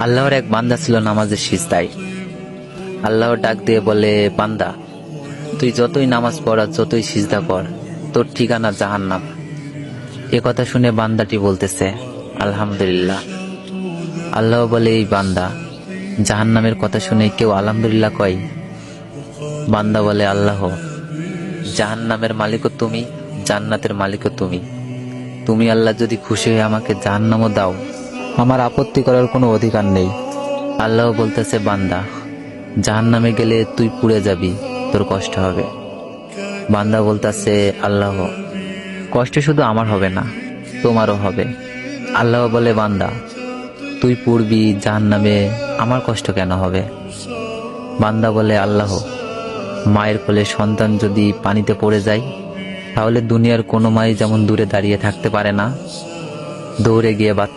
আল্লাহর এক বান্দা ছিল নামাজের সিজদায়। আল্লাহর ডাক দিয়ে বলে, বান্দা, তুই যতই নামাজ পড় যতই সিজদা কর, তোর ঠিকানা জাহান্নাম। এ কথা শুনে বান্দাটি বলতেছে, আলহামদুলিল্লাহ। আল্লাহ বলে, এই বান্দা, জাহান্নামের কথা শুনে কেউ আলহামদুলিল্লাহ কয়? বান্দা বলে, আল্লাহ, জাহান্নামের মালিকও তুমি, জান্নাতের মালিকও তুমি। তুমি আল্লাহ যদি খুশি হয়ে আমাকে জাহান্নামও দাও, আমার আপত্তি করার কোনো অধিকার নেই। আল্লাহ বলতেছে, বান্দা, জাহান্নামে গেলে তুই পুড়ে যাবি, তোর কষ্ট হবে। বান্দা বলতেছে, আল্লাহ, কষ্ট শুধু আমার হবে না, তোমারও হবে। আল্লাহ বলে, বান্দা, তুই পুড়বি জাহান্নামে, আমার কষ্ট কেন হবে? বান্দা বলে, আল্লাহ, মায়ের কোলে সন্তান যদি পানিতে পড়ে যায় তাহলে দুনিয়ার কোনো মাই যেমন দূরে দাঁড়িয়ে থাকতে পারে না দৌড়ে গিয়ে বাচ্চা